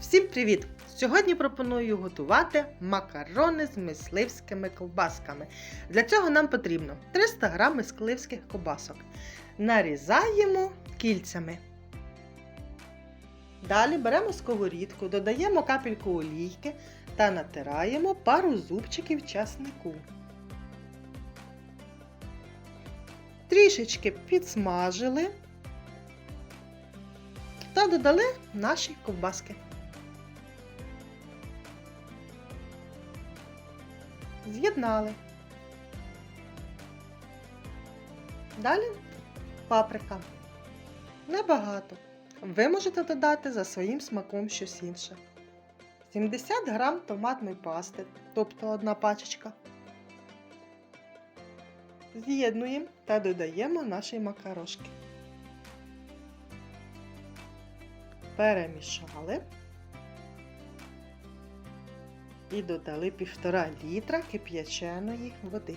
Всім привіт! Сьогодні пропоную готувати макарони з мисливськими ковбасками. Для цього нам потрібно 300 г мисливських ковбасок. Нарізаємо кільцями. Далі беремо сковорідку, додаємо капельку олійки та натираємо пару зубчиків часнику. Трішечки підсмажили та додали наші ковбаски. З'єднали. Далі паприка. Небагато. Ви можете додати за своїм смаком щось інше. 70 грам томатної пасти, тобто одна пачечка. З'єднуємо та додаємо наші макарошки. Перемішали і додали 1,5 літра кип'яченої води.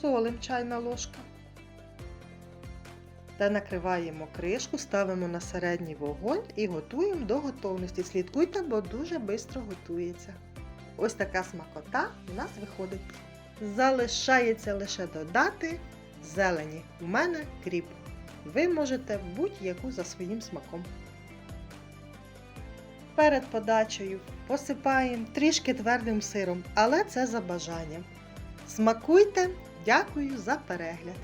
Солим чайна ложка. Та накриваємо кришку, ставимо на середній вогонь і готуємо до готовності. Слідкуйте, бо дуже швидко готується. Ось така смакота у нас виходить. Залишається лише додати зелені. У мене кріп. Ви можете будь-яку за своїм смаком. Перед подачею посипаємо трішки твердим сиром, але це за бажанням. Смакуйте! Дякую за перегляд!